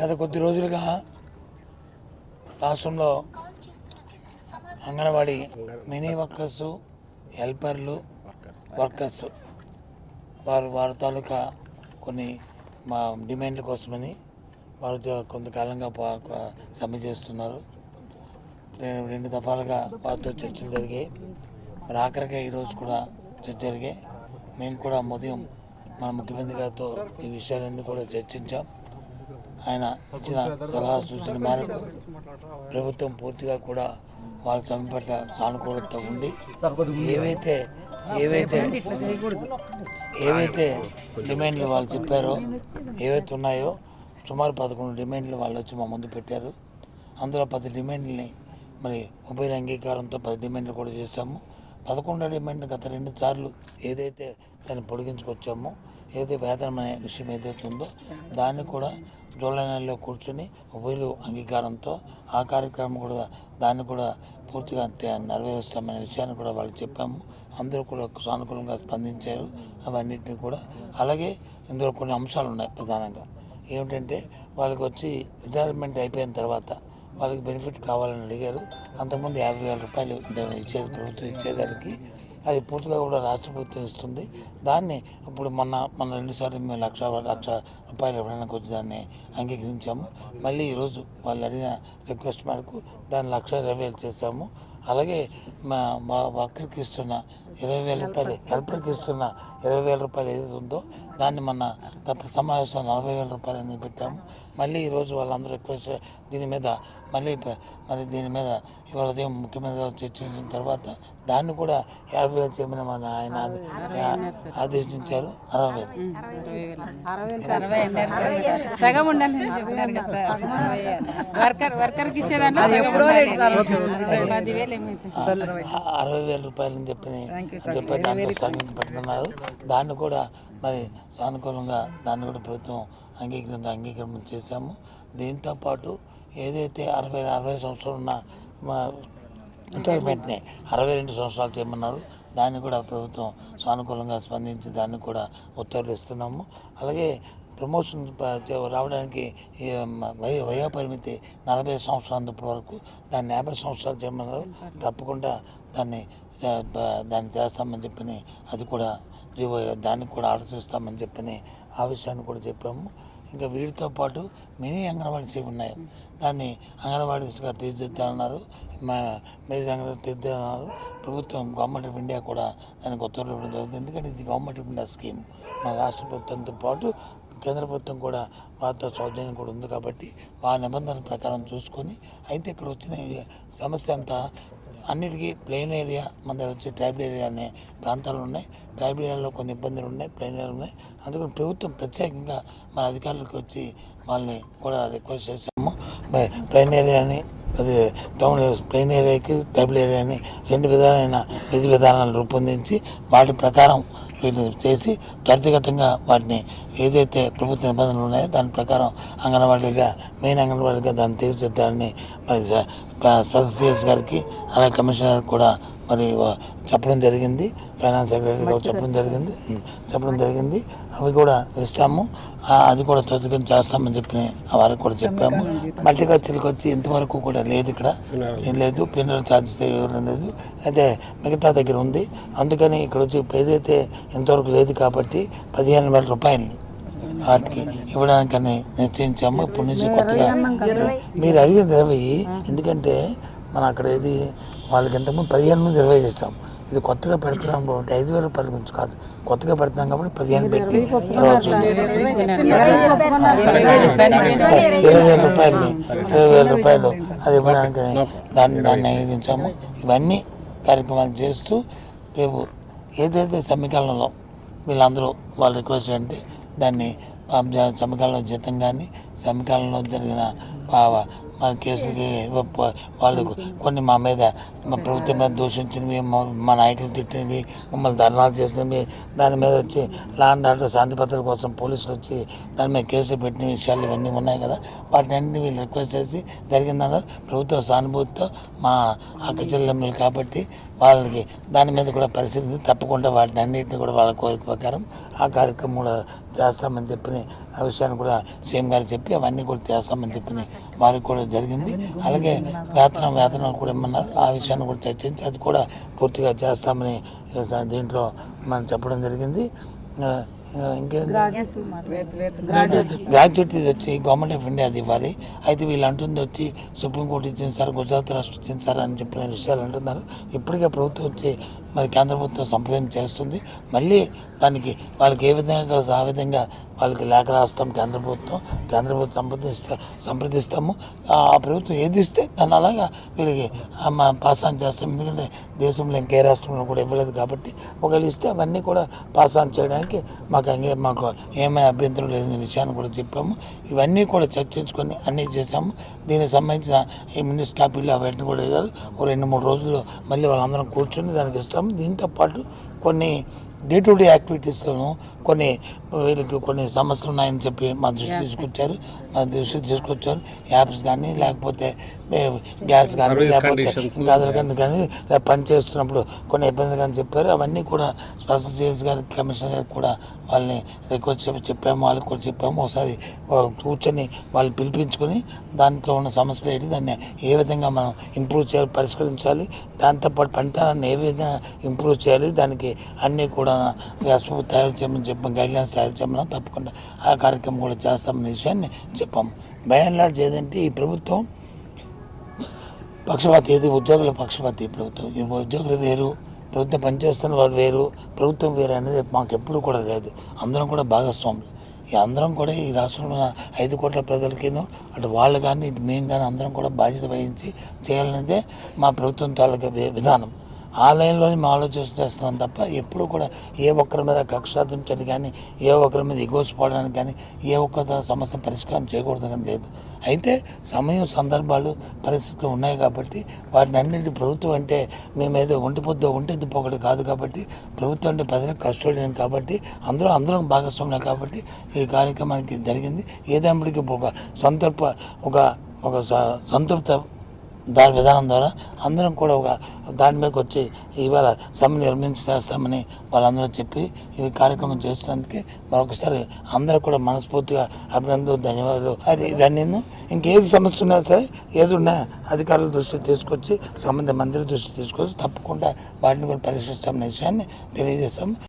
గత కొద్ది రోజులుగా రాష్ట్రంలో అంగన్వాడీ మినీ వర్కర్స్ హెల్పర్లు వర్కర్స్. వారు వారి తాలూకా కొన్ని మా డిమాండ్ల కోసమని వారు కొంతకాలంగా సమ్మె చేస్తున్నారు. రెండు దఫాలుగా వారితో చర్చలు జరిగాయి. మరి ఆఖరిగా ఈరోజు కూడా చర్చ జరిగాయి. మేము కూడా ఉదయం మన ముఖ్యమంత్రి గారితో ఈ విషయాలన్నీ కూడా చర్చించాం. ఆయన ఇచ్చిన సలహా సూచన మేరకు ప్రభుత్వం పూర్తిగా కూడా వాళ్ళ సమ్మె సానుకూలత ఉండి ఏవైతే ఏవైతే ఏవైతే డిమాండ్లు వాళ్ళు చెప్పారో ఏవైతే ఉన్నాయో సుమారు పదకొండు డిమాండ్లు వాళ్ళు వచ్చి మా ముందు పెట్టారు. అందులో పది డిమాండ్లని మరి ఉభయ అంగీకారంతో పది డిమాండ్లు కూడా చేశాము. పదకొండో డిమాండ్ గత రెండు సార్లు ఏదైతే దాన్ని పొడిగించుకొచ్చామో ఏదైతే వేతనం అనే విషయం ఏదైతే ఉందో దాన్ని కూడా డోలనాల్లో నెలలో కూర్చొని ఉభయలు అంగీకారంతో ఆ కార్యక్రమం కూడా దాన్ని కూడా పూర్తిగా నెరవేరుస్తామనే విషయాన్ని కూడా వాళ్ళు చెప్పాము. అందరూ కూడా సానుకూలంగా స్పందించారు. అవన్నిటిని కూడా. అలాగే ఇందులో కొన్ని అంశాలు ఉన్నాయి ప్రధానంగా. ఏమిటంటే వాళ్ళకి వచ్చి రిటైర్మెంట్ అయిపోయిన తర్వాత వాళ్ళకి బెనిఫిట్ కావాలని అడిగారు. అంతకుముందు యాభై వేల రూపాయలు ఇచ్చేది ప్రభుత్వం ఇచ్చేదానికి అది పూర్తిగా కూడా రాష్ట్ర ప్రభుత్వం ఇస్తుంది. దాన్ని ఇప్పుడు మొన్న మొన్న రెండుసార్లు మేము లక్ష లక్ష రూపాయలు ఇవ్వడానికి వచ్చి దాన్ని అంగీకరించాము. మళ్ళీ ఈరోజు వాళ్ళు అడిగిన రిక్వెస్ట్ మేరకు దాన్ని లక్ష ఇరవై చేశాము. అలాగే మా మా వర్కర్కి ఇస్తున్న ఇరవై వేల రూపాయలు హెల్పర్కి ఇస్తున్న ఇరవై వేల రూపాయలు ఏదైతే ఉందో దాన్ని మన గత సమావేశంలో నలభై వేల రూపాయలు అనేది పెట్టాము. మళ్ళీ ఈరోజు వాళ్ళందరూ రిక్వెస్ట్ దీని మీద మళ్ళీ మరి దీని మీద ఇవాళ ఉదయం ముఖ్యమంత్రి గారు చర్చించిన తర్వాత దాన్ని కూడా యాభై వేలు చేయమని మన ఆయన ఆదేశించారు. అరవై వేలు. అరవై. సగం వర్కర్ వర్కర్కి వేల రూపాయలని చెప్పి చెప్పి దాంట్లో సగం పెట్టుకున్నారు. దాన్ని కూడా మరి సానుకూలంగా దాన్ని కూడా ప్రభుత్వం అంగీకరించ అంగీకారం చేశాము. దీంతో పాటు ఏదైతే అరవై అరవై సంవత్సరాలు ఉన్న మా రిటైర్మెంట్ని అరవై రెండు సంవత్సరాలు చేయమన్నారు దాన్ని కూడా ప్రభుత్వం సానుకూలంగా స్పందించి దాన్ని కూడా ఉత్తర్వులు ఇస్తున్నాము. అలాగే ప్రమోషన్ రావడానికి వయ వయో పరిమితి నలభై సంవత్సరాల ఇప్పటి వరకు దాన్ని యాభై సంవత్సరాలు చేయమన్నారు. తప్పకుండా దాన్ని దాన్ని చేస్తామని చెప్పని అది కూడా దానికి కూడా ఆలోచిస్తామని చెప్పని ఆ విషయాన్ని కూడా చెప్పాము. ఇంకా వీటితో పాటు మినీ అంగన్వాడీస్ ఏవి ఉన్నాయి. దాన్ని అంగన్వాడీస్గా తీర్చిదిద్దాలన్నారు మా మేజర్ అంగన్వాడీ తీర్చిదిద్దన్నారు ప్రభుత్వం గవర్నమెంట్ ఆఫ్ ఇండియా కూడా దానికి ఉత్తర్వులు ఇవ్వడం జరుగుతుంది ఎందుకంటే ఇది గవర్నమెంట్ ఆఫ్ ఇండియా స్కీమ్. మన రాష్ట్ర ప్రభుత్వంతో పాటు కేంద్ర ప్రభుత్వం కూడా వారితో సౌజన్యం కూడా ఉంది కాబట్టి ఆ నిబంధనల ప్రకారం చూసుకొని అయితే ఇక్కడ వచ్చిన సమస్య అంతా అన్నిటికీ ప్లెయిన్ ఏరియా మన దగ్గర వచ్చి ట్రైబల్ ఏరియా అనే ప్రాంతాలు ఉన్నాయి. ట్రైబల్ ఏరియాలో కొన్ని ఇబ్బందులు ఉన్నాయి ప్లెయిన్ ఏరియా ఉన్నాయి. అందుకని ప్రభుత్వం ప్రత్యేకంగా మన అధికారులకు వచ్చి వాళ్ళని కూడా రిక్వెస్ట్ చేశాము. ప్లెయిన్ ఏరియాని అది టౌన్ ప్లెయిన్ ఏరియాకి ట్రైబల్ ఏరియాని రెండు విధాలైన విధి విధానాలు రూపొందించి వాటి ప్రకారం వీటిని చేసి త్వరితగతంగా వాటిని ఏదైతే ప్రభుత్వ నిబంధనలు ఉన్నాయో దాని ప్రకారం అంగన్వాడీగా మెయిన్ అంగన్వాడీగా దాన్ని తీర్చిదిద్దాలని మరి స్పెషల్ సిఎస్ గారికి అలాగే కమిషనర్ కూడా మరి చెప్పడం జరిగింది. ఫైనాన్స్ సెక్రటరీ చెప్పడం జరిగింది. చెప్పడం జరిగింది. అవి కూడా ఇస్తాము. అది కూడా త్వరితగతం చేస్తామని చెప్పి వారికి కూడా చెప్పాము. మల్టీ ఖర్చులకు వచ్చి ఇంతవరకు కూడా లేదు ఇక్కడ. ఏం లేదు. పిన్నర్ ఛార్జెస్ లేదు. అయితే మిగతా దగ్గర ఉంది. అందుకని ఇక్కడ వచ్చి ఏదైతే ఇంతవరకు లేదు కాబట్టి పదిహేను వేల రూపాయలు వాటికి ఇవ్వడానికని నిశ్చయించాము. ఇప్పటి నుంచి కొత్తగా మీరు అడిగింది ఇరవై. ఎందుకంటే మన అక్కడ ఏది వాళ్ళకి ఇంతకుముందు పదిహేను నుంచి ఇరవై చేస్తాం ఇది కొత్తగా పెడుతున్నాం కాబట్టి ఐదు వేల రూపాయల గురించి కాదు కొత్తగా పెడుతున్నాం కాబట్టి పదిహేను పెట్టి తర్వాత ఇరవై వేల రూపాయలు ఇరవై వేల రూపాయలు అది ఇవ్వడానికి దాన్ని దాన్ని అంగీకరించాము ఇవన్నీ కార్యక్రమాలు చేస్తూ రేపు ఏదైతే సమ్మెకాలంలో వీళ్ళందరూ వాళ్ళు రిక్వెస్ట్ అంటే దాన్ని సమ్మెకాలంలో జీతం కానీ సమ్మెకాలంలో జరిగిన మన కేసులకి వాళ్ళు కొన్ని మా మీద మా ప్రభుత్వం మీద దూషించినవి మా- నాయకులు తిట్టినవి మమ్మల్ని ధర్నాలు చేసినవి. దాని మీద వచ్చి లాండ్ ఆర్డర్ శాంతి భద్రత కోసం పోలీసులు వచ్చి దాని మీద కేసులు పెట్టిన విషయాలు ఇవన్నీ ఉన్నాయి కదా. వాటిని అన్ని వీళ్ళు రిక్వెస్ట్ చేసి జరిగిందన్న ప్రభుత్వ సానుభూతితో మా అక్క చెల్లెమ్మలు కాబట్టి వాళ్ళకి దాని మీద కూడా పరిశీలించి తప్పకుండా వాటిని అన్నింటినీ కూడా వాళ్ళ కోరిక ప్రకారం ఆ కార్యక్రమం కూడా చేస్తామని చెప్పి ఆ విషయాన్ని కూడా సీఎం గారు చెప్పి అవన్నీ కూడా చేస్తామని చెప్పిన వారికి కూడా జరిగింది. అలాగే వేతనం వేతనం కూడా ఇమ్మన్నారు. ఆ విషయాన్ని కూడా చర్చించి అది కూడా పూర్తిగా చేస్తామని దీంట్లో మనం చెప్పడం జరిగింది. ఆ, ఇంకేంటి? గ్రాడ్యుయేట్ వచ్చి గవర్నమెంట్ ఆఫ్ ఇండియా అది ఇవ్వాలి. అయితే వీళ్ళు అంటుంది వచ్చి సుప్రీంకోర్టు ఇచ్చింది సార్ గుజరాత్ రాష్ట్రం ఇచ్చింది సార్ అని చెప్పిన విషయాలు అంటున్నారు. ఇప్పటికే ప్రభుత్వం వచ్చి మరి కేంద్ర ప్రభుత్వం సంప్రదాయం చేస్తుంది. మళ్ళీ దానికి వాళ్ళకి ఏ విధంగా ఆ విధంగా వాళ్ళకి లేఖ రాస్తాం కేంద్ర ప్రభుత్వం. కేంద్ర ప్రభుత్వం సంప్రదిస్తా సంప్రదిస్తాము. ఆ ప్రభుత్వం ఏది ఇస్తే దాన్ని అలాగా వీళ్ళకి మా పాస్ ఆన్ చేస్తాం. ఎందుకంటే దేశంలో ఇంకే రాష్ట్రంలో కూడా ఇవ్వలేదు కాబట్టి ఒకవేళ ఇస్తే అవన్నీ కూడా పాస్ ఆన్ చేయడానికి మాకు అంగే మాకు ఏమీ అభ్యంతరం లేదనే విషయాన్ని కూడా చెప్పాము. ఇవన్నీ కూడా చర్చించుకొని అన్నీ చేసాము దీనికి సంబంధించిన ఈ మినిస్టర్ టాపిక్లు అవన్నీ కూడా ఇవ్వాలి. ఓ రెండు మూడు రోజుల్లో మళ్ళీ వాళ్ళందరం కూర్చొని దానికి ఇస్తాము. దీంతో పాటు కొన్ని డే టు డే యాక్టివిటీస్లోను కొన్ని వీళ్ళకి కొన్ని సమస్యలు ఉన్నాయని చెప్పి మా దృష్టి తీసుకొచ్చారు. మా దృష్టికి తీసుకొచ్చారు. యాప్స్ కానీ లేకపోతే గ్యాస్ కానీ లేకపోతే ఇంకా అదర్ కానీ కానీ లేదా పని చేస్తున్నప్పుడు కొన్ని ఇబ్బందులు కానీ చెప్పారు. అవన్నీ కూడా స్పెషల్ సిఎస్ గారికి కమిషనర్ గారికి కూడా వాళ్ళని రిక్వెస్ట్ చెప్పి చెప్పాము. వాళ్ళకి కూడా చెప్పాము. ఒకసారి కూర్చొని వాళ్ళు పిలిపించుకొని దాంట్లో ఉన్న సమస్యలు ఏంటి దాన్ని ఏ విధంగా మనం ఇంప్రూవ్ చేయాలి పరిష్కరించాలి దాంతోపాటు పనితనాన్ని ఏ విధంగా ఇంప్రూవ్ చేయాలి దానికి అన్నీ కూడా తయారు చేయమని చెప్పాం గైడ్లైన్స్ తయారు చేయమని తప్పకుండా ఆ కార్యక్రమం కూడా చేస్తామనే విషయాన్ని చెప్పాము లార్జ్ ఏదంటే ఈ ప్రభుత్వం పక్షపాతి ఏది ఉద్యోగుల పక్షపాతి ఈ ప్రభుత్వం. ఈ ఉద్యోగులు వేరు ప్రభుత్వం పనిచేస్తున్న వారు వేరు ప్రభుత్వం వేరు అనేది మాకు ఎప్పుడు కూడా లేదు అందరం కూడా భాగస్వాములు. ఈ అందరం కూడా ఈ రాష్ట్రంలో ఐదు కోట్ల ప్రజలకేనో అటు వాళ్ళు కానీ ఇటు మేము కానీ అందరం కూడా బాధ్యత వహించి చేయాలనేదే మా ప్రభుత్వం తాలూకా విధానం. ఆ లైన్లోనే మేము ఆలోచన చేస్తున్నాం తప్ప ఎప్పుడు కూడా ఏ ఒక్కరి మీద కక్ష కానీ ఏ ఒక్కరి మీద ఎగోసిపోవడానికి కానీ ఏ ఒక్క సమస్య పరిష్కారం చేయకూడదు కానీ లేదు. అయితే సమయం సందర్భాలు పరిస్థితులు ఉన్నాయి కాబట్టి వాటిని అన్నింటి ప్రభుత్వం అంటే మేమేదో ఒంటిపొద్దు ఒంటెద్దు పోకడు కాదు కాబట్టి ప్రభుత్వం అంటే ప్రజలకు కష్టపడినాం కాబట్టి అందరూ అందరం భాగస్వామ్యం కాబట్టి ఈ కార్యక్రమానికి జరిగింది. ఏదైనప్పటికీ ఒక సంతర్ప ఒక ఒక స- సంతృప్త దాని విధానం ద్వారా అందరం కూడా ఒక దాని మీదకి వచ్చి ఇవాళ సమ్మె నిర్మించి చేస్తామని వాళ్ళందరూ చెప్పి ఈ కార్యక్రమం చేస్తున్నందుకే మరొకసారి అందరూ కూడా మనస్ఫూర్తిగా అభినందనలు ధన్యవాదాలు. అది ఇవన్నీ ఇంకేది సమస్య ఉన్నా సరే ఏది ఉన్నా అధికారుల దృష్టికి తీసుకొచ్చి సంబంధిత మంత్రి దృష్టికి తీసుకొచ్చి తప్పకుండా వాటిని కూడా పరిశీలిస్తామనే విషయాన్ని తెలియజేస్తాం